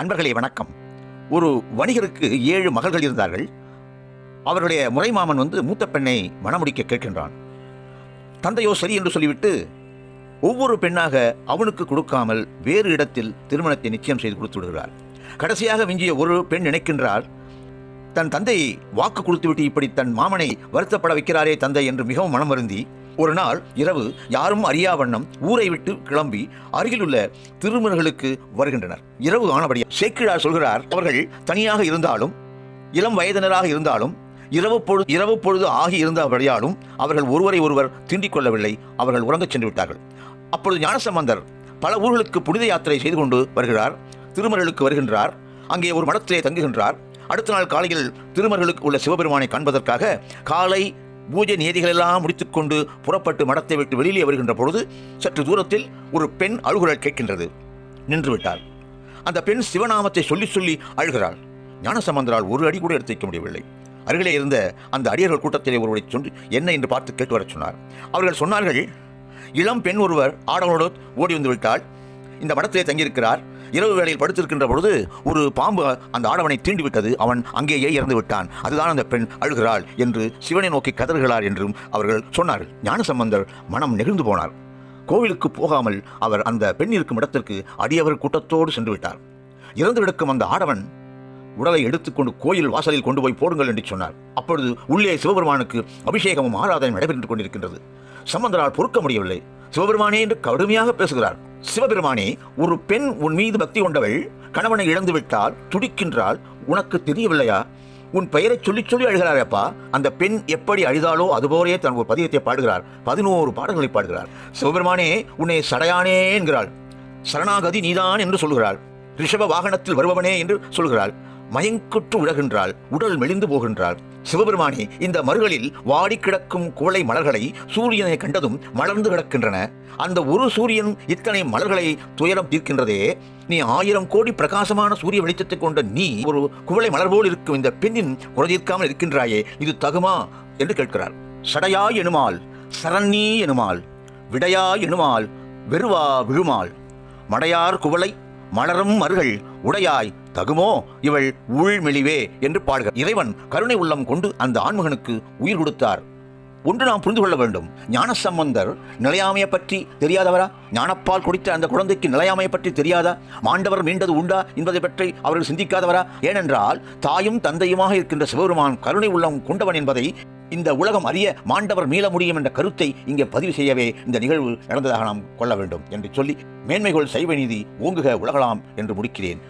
அன்பர்களே வணக்கம். ஒரு வணிகருக்கு ஏழு மகள்கள் இருந்தார்கள். அவருடைய முறைமாமன் வந்து மூத்த பெண்ணை மணமுடிக்க கேட்கின்றான். தந்தையோ சரி என்று சொல்லிவிட்டு ஒவ்வொரு பெண்ணாக அவனுக்கு கொடுக்காமல் வேறு இடத்தில் திருமணத்தை நிச்சயம் செய்து கொடுத்து விடுகிறார் கடைசியாக விஞ்சிய ஒரு பெண் நினைக்கின்றார் தன் தந்தை வாக்கு கொடுத்துவிட்டு இப்படி தன் மாமனை வருத்தப்பட வைக்கிறாரே தந்தை என்று மிகவும் மனம் வருந்தி ஒரு நாள் இரவு யாரும் அறியா வண்ணம் ஊரை விட்டு கிளம்பி அருகிலுள்ள திருமணர்களுக்கு வருகின்றனர். இரவு ஆனபடியா சேக்கிழார் சொல்கிறார் அவர்கள் தனியாக இருந்தாலும் இளம் வயதினராக இருந்தாலும் இரவு பொழுது இரவு பொழுது ஆகி இருந்தபடியாலும் அவர்கள் ஒருவரை ஒருவர் தீண்டிக் கொள்ளவில்லை. அவர்கள் உறங்கச் சென்று விட்டார்கள். அப்பொழுது ஞானசம்பந்தர் பல ஊர்களுக்கு புனித யாத்திரை செய்து கொண்டு வருகிறார். திருமணர்களுக்கு வருகின்றார். அங்கே ஒரு மடத்திலே தங்குகின்றார். அடுத்த நாள் காலையில் திருமணர்களுக்கு உள்ள சிவபெருமானை காண்பதற்காக காலை பூஜை நியதிகளெல்லாம் முடித்துக்கொண்டு புறப்பட்டு மடத்தை விட்டு வெளியிலே வருகின்ற பொழுது சற்று தூரத்தில் ஒரு பெண் அழுகுரல் கேட்கின்றது. நின்றுவிட்டாள் அந்த பெண் சிவநாமத்தை சொல்லி சொல்லி அழுகிறாள். ஞானசம்பந்தரால் ஒரு அடி கூட எடுத்து வைக்க முடியவில்லை. அருகிலே இருந்த அந்த அடியர்கள் கூட்டத்திலே ஒருவரை சொல்லி என்ன என்று பார்த்து கேட்டு வரச் சொன்னார். அவர்கள் சொன்னார்கள் இளம் பெண் ஒருவர் ஆடவனோடு ஓடி வந்து விட்டால் இந்த மடத்திலே தங்கியிருக்கிறார். இரவு வேளையில் படுத்திருக்கின்ற பொழுது ஒரு பாம்பு அந்த ஆடவனை தீண்டிவிட்டது. அவன் அங்கேயே இறந்து விட்டான். அதுதான் அந்த பெண் அழுகிறாள் என்று சிவனை நோக்கி கதறுகிறார் என்றும் அவர்கள் சொன்னார்கள். ஞானசம்பந்தர் மனம் நெகிழ்ந்து போனார். கோவிலுக்கு போகாமல் அவர் அந்த பெண் இருக்கும் இடத்திற்கு அடியவர் கூட்டத்தோடு சென்று விட்டார். இறந்து கிடக்கும் அந்த ஆடவன் உடலை எடுத்துக்கொண்டு கோயில் வாசலில் கொண்டு போய் போடுங்கள் என்று சொன்னார். அப்பொழுது உள்ளே சிவபெருமானுக்கு அபிஷேகமும் ஆராதனையும் நடைபெற்றுக் கொண்டிருக்கின்றது. சம்பந்தரால் பொறுக்க முடியவில்லை. சிவபெருமானே என்று கடுமையாக பேசுகிறார். சிவபெருமானே ஒரு பெண் உன் மீது பக்தி கொண்டவள் கணவனை இழந்து விட்டால் துடிக்கின்றாள் உனக்கு தெரியவில்லையா? உன் பெயரை சொல்லி சொல்லி அழுகிறாரப்பா. அந்த பெண் எப்படி அழுதாலோ அதுபோலே தன் ஒரு பதியத்தை பாடுகிறார். பதினோரு பாடல்களை பாடுகிறார். சிவபெருமானே உன்னை சடையானே என்கிறாள். சரணாகதி நீதான் என்று சொல்கிறாள். ரிஷப வாகனத்தில் வருபவனே என்று சொல்கிறாள். மயங்குற்று விழகின்றாள் உடல் மெலிந்து போகின்றாள். சிவபெருமானே இந்த மறுகளில் வாடி கிடக்கும் குவளை மலர்களை சூரியனை கண்டதும் மலர்ந்து கிடக்கின்றன. அந்த ஒரு சூரியன் இத்தனை மலர்களை துயரம் தீர்க்கின்றதே? நீ ஆயிரம் கோடி பிரகாசமான சூரிய வெளிச்சத்தை கொண்ட நீ ஒரு குவளை மலர் போல் இருக்கும் இந்த பெண்ணின் குறைதீர்க்காமல் இருக்கின்றாயே இது தகுமா? என்று கேட்கிறார் சடையா எனுமால் சரண்ணி எனுமால் விடையா எனுமால் வெறுவா விழுமாள். மடையார் குவளை மலரும் மருகள் உடையாய் தகுமோ? இவள் உள்மெளிவே என்று பாடுக. இறைவன் கருணை உள்ளம் கொண்டு அந்த ஆண்மகனுக்கு உயிர் கொடுத்தார். ஒன்று நாம் புரிந்து கொள்ள வேண்டும். ஞானசம்பந்தர் நிலையாமையை பற்றி தெரியாதவரா? ஞானப்பால் குடித்த அந்த குழந்தைக்கு நிலையாமையை பற்றி தெரியாதா? மாண்டவர் மீண்டது உண்டா என்பதை பற்றி அவர்கள் சிந்திக்காதவரா? ஏனென்றால் தாயும் தந்தையுமாக இருக்கின்ற சிவபெருமான் கருணை உள்ளம் கொண்டவன் என்பதை இந்த உலகம் அறிய மாண்டவர் மீள முடியும் என்ற கருத்தை இங்கே பதிவு செய்யவே இந்த நிகழ்வு நடந்ததாக நாம் கொள்ள வேண்டும் என்று சொல்லி மேன்மைகள் சைவ நீதி ஓங்குக உலகலாம் என்று முடிக்கிறேன்.